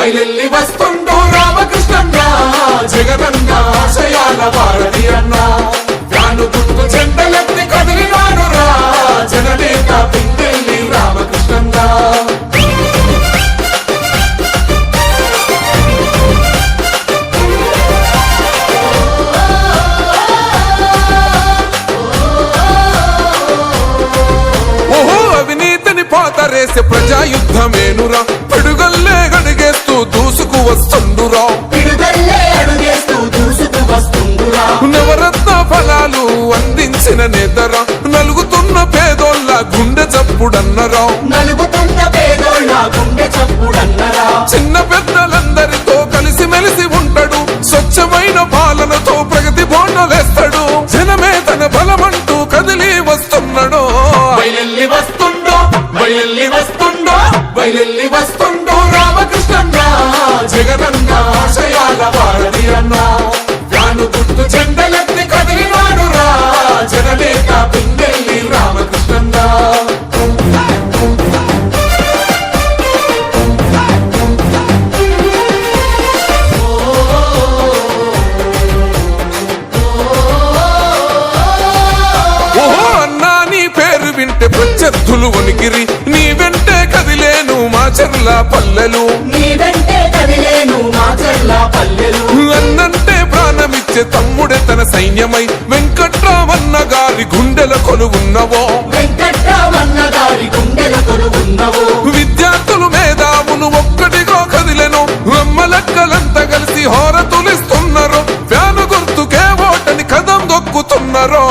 బయలెల్లి వస్తుండో రామకృష్ణన్న జగనన్న ఆశయాల వారధి అన్న. ఫ్యాను గుర్తు జెండలెత్తి కదిలినాడు రా జననేత పిందెల్లి రామకృష్ణన్న ఓహో అవినీతిని పాతరేసే ప్రజాయుద్ధమేనురా. పిడుగల్లే వస్తుండురా. నవరత్న ఫలాలు అందించిన నేతరా. నలుగుతున్న పేదోళ్ళ గుండె చప్పుడన్నరా. చిన్న పెద్దలందరితో కలిసి మెలిసి ఉంటాడు. స్వచ్ఛమైన పాలనతో ప్రగతి బోండలేస్తాడు జనమే తన బలమంటూ కదిలి వస్తున్నాడు. వస్తుండో వస్తుండో వస్తుండో. వెంటే ప్రత్యర్థులు ఉనికిరి. నీ వెంటే కదిలేను మా చెర్ల పల్లెలు. అన్నంటే ప్రాణమిచ్చే తమ్ముడే తన సైన్యమై. వెంకట్రామన్న గారి గుండెల కొలువున్నవో. విద్యార్థులు మేధావులు ఒక్కటిగా కదిలెను. అమ్మలక్కలంతా కలిసి హోర హోరతులిస్తున్నారు. ఫ్యాను గుర్తుకే ఓటని కదం దొక్కుతున్నారో.